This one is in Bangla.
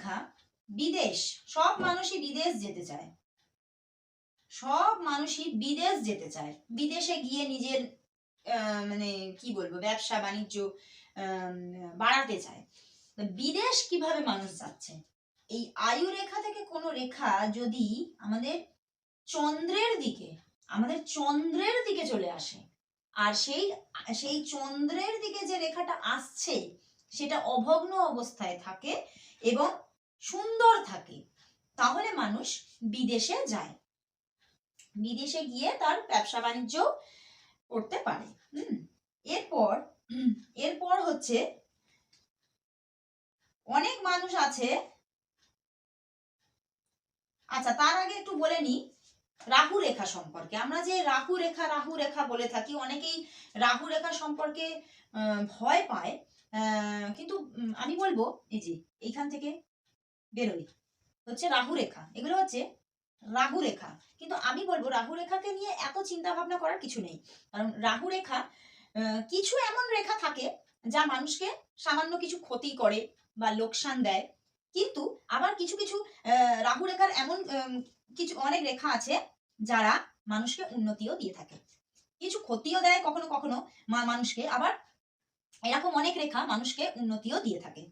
রেখা বিদেশ, সব মানুষই বিদেশ যেতে চায়। সব মানুষই বিদেশ যেতে চায়। বিদেশে গিয়ে নিজের মানে কি বলব, ব্যবসা, বাণিজ্য বাড়াতে চায়। বিদেশ কীভাবে মানুষ যাচ্ছে? এই আয়ু রেখা থেকে কোনো রেখা যদি আমাদের চন্দ্রের দিকে, আমাদের চন্দ্রের দিকে চলে আসে, আর সেই সেই চন্দ্রের দিকে যে রেখাটা আসছে, সেটা অভগ্ন অবস্থায় থাকে এবং সুন্দর থাকে, তাহলে মানুষ বিদেশে যায়। বিদেশে গিয়ে তার ব্যবসা বাণিজ্য করতে পারে। হুম, এরপর এরপর হচ্ছে অনেক মানুষ আছে আচ্ছা তার আগে একটু বলে নি, রাহু রেখা সম্পর্কে। আমরা যে রাহু রেখা রাহু রেখা বলে থাকি, অনেকেই রাহু রেখা সম্পর্কে ভয় পায়। কিন্তু আমি বলব, এই যে, এইখান থেকে বেরোই হচ্ছে রাহু রেখা। এগুলো হচ্ছে রাহু রেখা। কিন্তু আমি বলব, রাহু রেখাকে নিয়ে এত চিন্তা ভাবনা করার কিছু নেই। কারণ রাহু রেখা কিছু এমন রেখা থাকে যা মানুষকে সামান্য কিছু ক্ষতি করে বা লোকসান দেয়। কিন্তু আবার কিছু কিছু রাহু রেখার এমন কিছু অনেক রেখা আছে যারা মানুষকে উন্নতিও দিয়ে থাকে। কিছু ক্ষতিও দেয় কখনো কখনো মানুষকে। আবার এরকম অনেক রেখা মানুষকে উন্নতিও দিয়ে থাকে।